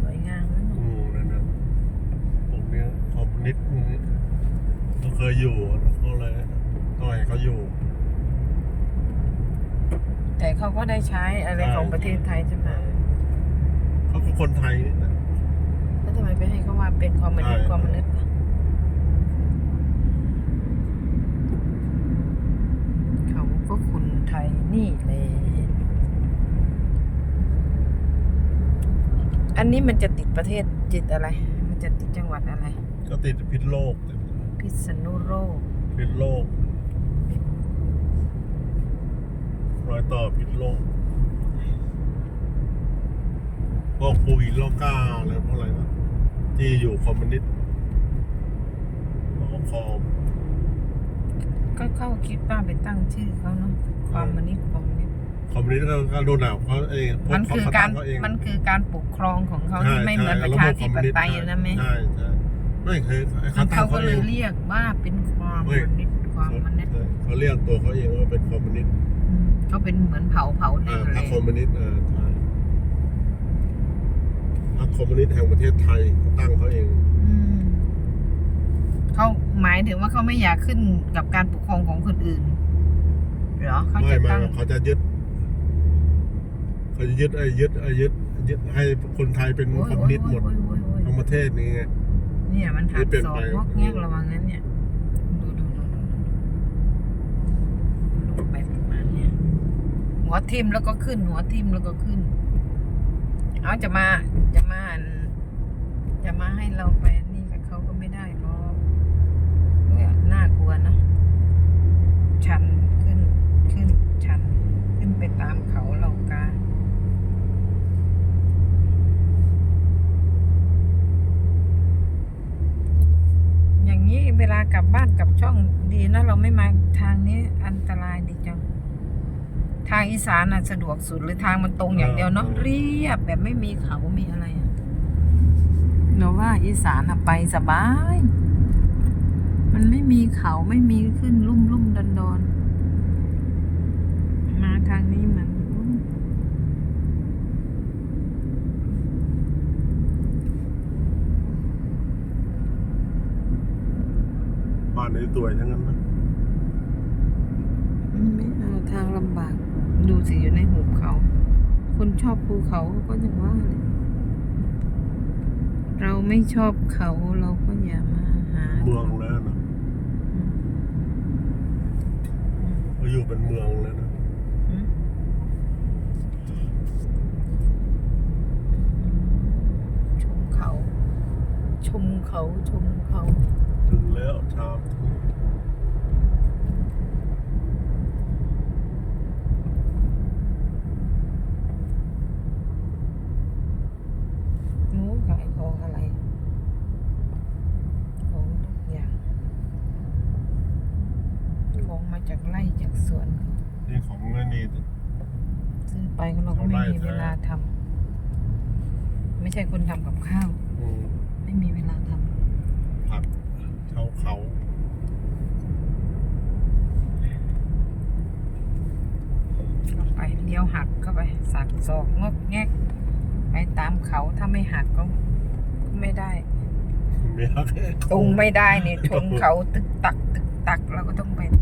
สวยงามนะหนูอืมนั่นนะพวกเนี้ยคอมมิวนิสต์เขาเคยอยู่นะเขาเลยต้องให้เขาอยู่ แต่เขาก็ได้ใช้อะไรใช่ของประเทศไทยใช่ไหมเขาก็คนไทยนี่นะ แล้วทำไมไปให้เขาว่าเป็นความมนุษย์ใช่ ความมนุษย์อะเขาก็คนไทยนี่เลย อันนี้มันจะติดประเทศจิตอะไร มันจะติดจังหวัดอะไร ก็ติดพิษโลก พิษณุโลกพิษโลก รอยต่อพิษโลกพวกปูอินโลกาอะไรพวกอะไรนะที่อยู่คอมมิวนิสต์ของคอมก็เข้าคิดว่าไปตั้งชื่อเขาเนาะความมนุษย์ความมนุษย์ คอมมิวนิสต์ก็ก็ดูหนาวเขาเองพวมันคือเขการตั้งเขาเองมันคือการปกครองของเขาใช่ที่ไม่เหมือนใช่ประชาธิปไตยระบบคอมมิวนิสต์นะแม่ใช่ใช่ไม่เคยมันตั้เขางก็เลยองเรียกว่าเป็นความเฮ้มยนุษย์ความมนุษย์ใช่เขาเรียกตัวเขาเองว่าเป็นคอมมิวนิสต์อืมเขาเป็นเหมือนเผ่าเผ่าหนึ่อ่างเลพรรคยคอมมิวนิสต์อ่าใช่พรรคคอมมิวนิสต์แห่งประเทศไทยเขาตั้งเขาเองอืมเขาหมายถึงว่าเขาไม่อยากขึ้นกับการปกครองของคนอื่นเหรอเขาไม่จะไม่ตั้งเขาจะยึด เขาจะยึดไอ้ยึดไอ้ยึดยึดให้คนไทยเป็นโอ้ยคอมมิวนิสต์หมดโอ้ยโอ้ยโอ้ยโอ้ยทั้งประเทศนี้ไง เนี่ยมันหักนี่เปลี่ยนศอกไปงอกแงกระวังนั้นเนี่ย ดูดูดูดูดูดูไปประมาณเนี่ย หัวทิ่มแล้วก็ขึ้น หัวทิ่มแล้วก็ขึ้น เอาจะมาจะมาอันจะมาให้เราไปอันนี่กับเขาก็ไม่ได้หรอกเนี่ยน่ากลัวเนอะชันขึ้นขึ้นชัน ขึ้นไปตามเขาเหล่ากา อย่างนี้ เวลากลับบ้านกลับช่องดีนะเราไม่มาทางนี้อันตรายดีจัง ทางอีสานน่ะสะดวกสุดหรือทางมันตรงอย่างเดียวเนาะเรียบแบบไม่มีเขามีอะไรอะเราว่าอีสานอะไปสบาย มันไม่มีเขาไม่มีขึ้นลุ่มลุ่มดอนดอนมาทางนี้มันอุ้ย บ้านนี้ตัวยทั้งนั้นนะไม่เอาทางลำบาก ดูสิอยู่ในหุบเขา คนชอบภูเขาก็อย่างว่าเลยเราไม่ชอบเขาเราก็อย่ามาหาเมืองแล้วนะอืมอืมเขาอยู่เป็นเมืองแล้วนะอืมชมเขา ชมเขาชมเขา ถึงแล้วชามหนูขายของอะไร ของทุกอย่าง ของมาจากไร่จากสวน นี่ของเงินนี่ ซื้อไปก็เราก็ไม่มีเวลาทำไม่ใช่คนทำกับข้าว อืมไม่มีเวลาทผัก ชาวเขาำก็ไปเลี้ยวหักเข้าไปสักศอกงอกแงกไปตามเขาถ้าไม่หักก็ไม่ได้เมียกตรงไม่ได้เนี่ยชนเขาตึกตัก ตึกตักเราก็ต้องไปตามไป